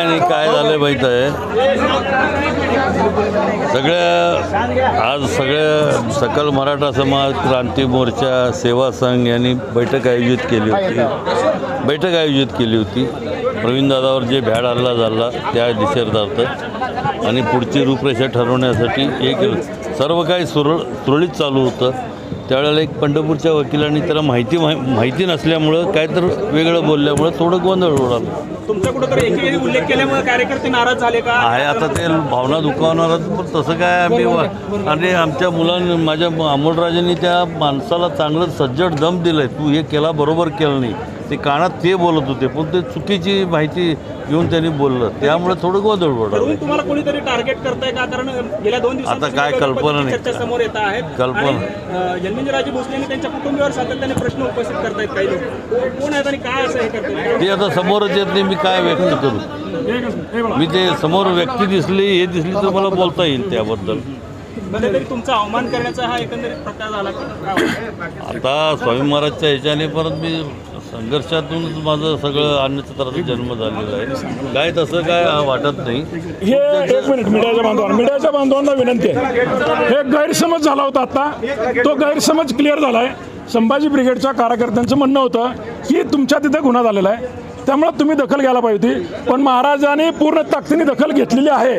आणि काय झालं माहीत आहे? सगळ्या आज सगळ्या सकल मराठा समाज क्रांती मोर्चा सेवा संघ यांनी बैठक आयोजित केली होती. बैठक आयोजित केली होती. प्रवीण दादावर जे भ्याड हल्ला झाला त्या निषेधार्थ. आणि पुढची रूपरेषा ठरवण्यासाठी एक सर्व काही सुरळ सुरळीत चालू होतं. त्यावेळेला एक पंढरपूरच्या वकिलांनी त्याला माहिती माहि माहिती नसल्यामुळं काय तर वेगळं बोलल्यामुळं थोडं गोंधळ उडाला. तुमचा कुठेतरी एकेरी उल्लेख केल्यामुळे कार्यकर्ते नाराज झाले का? आहे आता ते भावना दुखावणारच पण तसं काय आम्ही वा- आणि आमच्या मुलांनी माझ्या अमोलराजांनी त्या माणसाला चांगलं सज्जड दम दिलंय. तू हे केला बरोबर केलं नाही. ते कानात ते बोलत होते पण ते चुकीची माहिती घेऊन त्यांनी बोललं. त्यामुळे थोडं गोंधळ ठरवून तुम्हाला कोणीतरी टार्गेट करताय का? कारण गेल्या दोन दिवसांपासून आता काय कल्पना नाही. समोर येत आहेत कल्पना. आणि, अ, जन्मेजयराजे भोसले त्यांच्या कुटुंबियावर सातत्याने प्रश्न उपस्थित करतायत काही लोक. कोण आहेत आणि काय असं हे करतात ते आता समोरच येत नाही मी काय व्यक्त करू? मी ते समोर व्यक्ती दिसली हे दिसली तर मला बोलता येईल त्याबद्दल. तुमचा अवमान करण्याचा हा एकंदरीत प्रकार झाला? आता स्वामी महाराजच्या ह्याच्याने परत मी संघर्षातूनच माझं सगळं अन्नछत्राचा जन्म झालेला आहे. काय तसं काय वाटत नाही. हे एक मिनिट मीडियाच्या बांधवांना मीडियाच्या बांधवांना विनंती आहे. हे गैरसमज झाला होता आता. तो गैरसमज क्लिअर झाला आहे संभाजी ब्रिगेडच्या कार्यकर्त्यांचं म्हणणं होतं की तुमच्या तिथे गुन्हा झालेला आहे. त्यामुळे तुम्ही दखल घ्यायला पाहिजे होती. पण महाराजांनी पूर्ण ताकदीने दखल घेतलेली आहे.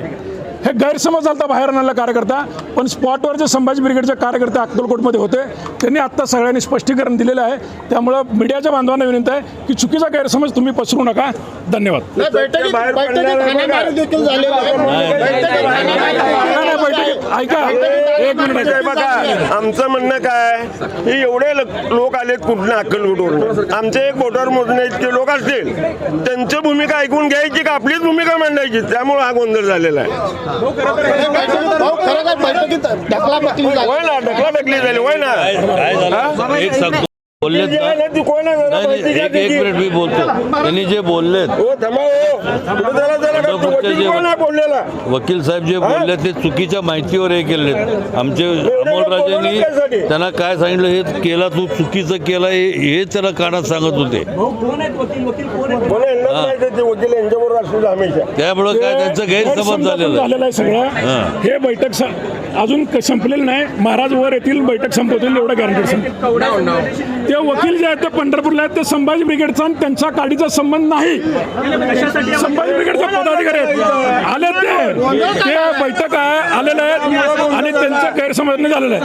हे गैरसमज झाला बाहेर आणला कार्यकर्ता पण स्पॉटवर जे संभाजी ब्रिगेडचे कार्यकर्ते अक्कलकोटमध्ये होते. त्यांनी आत्ता सगळ्यांनी स्पष्टीकरण दिलेलं आहे. त्यामुळं मीडियाच्या बांधवांना विनंती आहे की चुकीचा गैरसमज तुम्ही पसरू नका. धन्यवाद बैठकीत बैठकीत हाणामारी देखील झालेली आहे बैठकीत हाणामारी नाही, नाही, बैठकीत ऐका. एक मिनिट. हे बघा आमचं म्हणणं काय हे एवढे लोक आलेत कुठनं अक्कलकोटवरून? आमचे एक बोटावर मोजणे इतके लोक असतील. त्यांची भूमिका ऐकून घ्यायची का? आपलीच भूमिका मांडायची. त्यामुळे हा गोंधळ झालेला आहे. ढकला ढकली झाली. होय ना. एक सांगतो. बोललेत ना? नाही एक एक. मिनिट मी बोलतो. त्यांनी जे बोललेत हो हो. वकील जे- कोण आहे बोललेला? वकील साहेब जे बोलले ते चुकीच्या माहितीवर हे केलेत आमचे अमोलराजेंनी त्यांना काय सांगितलं हे केला तू चुकीचं केलं हे हे त्याला कानात सांगत होते. त्यामुळं काय त्यांचं गैरसमज झालेलं आहे. झालेलं आहे सगळं. हां. हे बैठक स- अजून संपलेलं नाही. महाराज वर येतील बैठक संपवतील एवढं गॅरंटी ते वकील जे आहेत ते पंढरपूरला आहेत ते संभाजी ब्रिगेडचा आणि त्यांच्या काडीचा संबंध नाही. संभाजी ब्रिगेडचे पदाधिकारी आहेत. आले ते. ते बैठक आहे आलेले आहेत आणि त्यांचं गैरसमजने झालेलं आहे.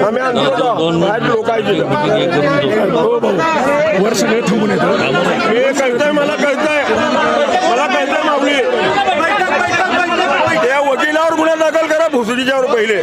आम्ही. हे करून देऊ. हो भाऊ. वर सगळे थांबून येतो. हे कळतंय मला कळतंय. मला कळतंय माऊली. त्या वकिलावर गुन्हा दाखल करा भुसडीच्यावर पहिले.